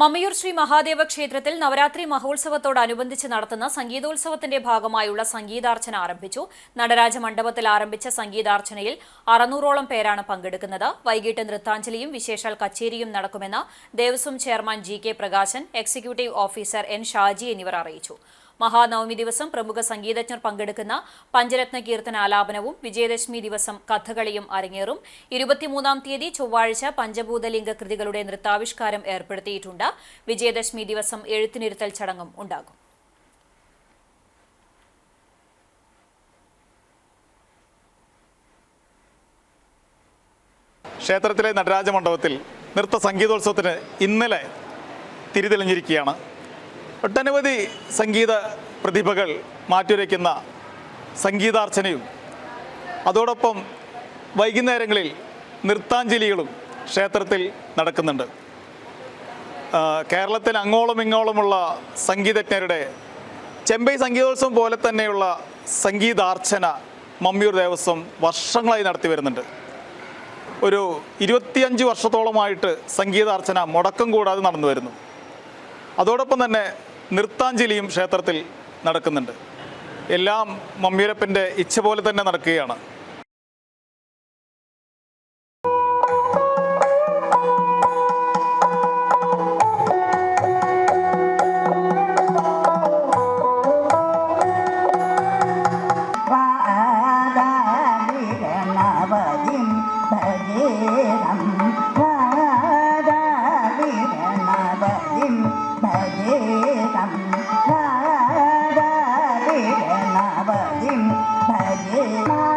മമ്മിയൂർ ശ്രീ മഹാദേവ ക്ഷേത്രത്തിൽ നവരാത്രി മഹോത്സവത്തോടനുബന്ധിച്ച് നടത്തുന്ന സംഗീതോത്സവത്തിന്റെ ഭാഗമായുള്ള സംഗീതാർച്ചന ആരംഭിച്ചു. നടരാജ മണ്ഡപത്തിൽ ആരംഭിച്ച സംഗീതാർച്ചനയിൽ അറുന്നൂറോളം പേരാണ് പങ്കെടുക്കുന്നത്. വൈകിട്ട് നൃത്താഞ്ജലിയും വിശേഷാൽ കച്ചേരിയും നടക്കുമെന്ന് Devaswom chairman G K Prakashan executive officer N Shaji എന്നിവർ അറിയിച്ചു. മഹാനവമി ദിവസം പ്രമുഖ സംഗീതജ്ഞർ പങ്കെടുക്കുന്ന പഞ്ചരത്ന കീർത്തന ആലാപനവും വിജയദശമി ദിവസം കഥകളിയും അരങ്ങേറും. ഇരുപത്തിമൂന്നാം തീയതി ചൊവ്വാഴ്ച പഞ്ചഭൂതലിംഗ കൃതികളുടെ നൃത്താവിഷ്കാരം ഏർപ്പെടുത്തിയിട്ടുണ്ട്. വിജയദശമി ദിവസം എഴുത്തിനിരുത്തൽ ചടങ്ങും ഉണ്ടാകും. ക്ഷേത്രത്തിലെ നടരാജ മണ്ഡപത്തിൽ നൃത്ത സംഗീതോത്സവത്തിന് ഇന്നലെ തിരിതെളിഞ്ഞിരിക്കുകയാണ് ഒട്ടനവധി സംഗീത പ്രതിഭകൾ മാറ്റുരയ്ക്കുന്ന സംഗീതാർച്ചനയും അതോടൊപ്പം വൈകുന്നേരങ്ങളിൽ നൃത്താഞ്ജലികളും ക്ഷേത്രത്തിൽ നടക്കുന്നുണ്ട്. കേരളത്തിൽ അങ്ങോളം ഇങ്ങോളമുള്ള സംഗീതജ്ഞരുടെ ചെമ്പൈ സംഗീതോത്സവം പോലെ തന്നെയുള്ള സംഗീതാർച്ചന മമ്മിയൂർ ദേവസ്വം വർഷങ്ങളായി നടത്തി വരുന്നുണ്ട്. ഒരു ഇരുപത്തിയഞ്ച് വർഷത്തോളമായിട്ട് സംഗീതാർച്ചന മുടക്കം കൂടാതെ നടന്നു വരുന്നു. അതോടൊപ്പം തന്നെ നൃത്താഞ്ജലിയും ക്ഷേത്രത്തിൽ നടക്കുന്നുണ്ട്. എല്ലാം മമ്മിയൂരപ്പന്റെ ഇച്ഛ പോലെ തന്നെ നടക്കുകയാണ്. ഭജേരം Bye.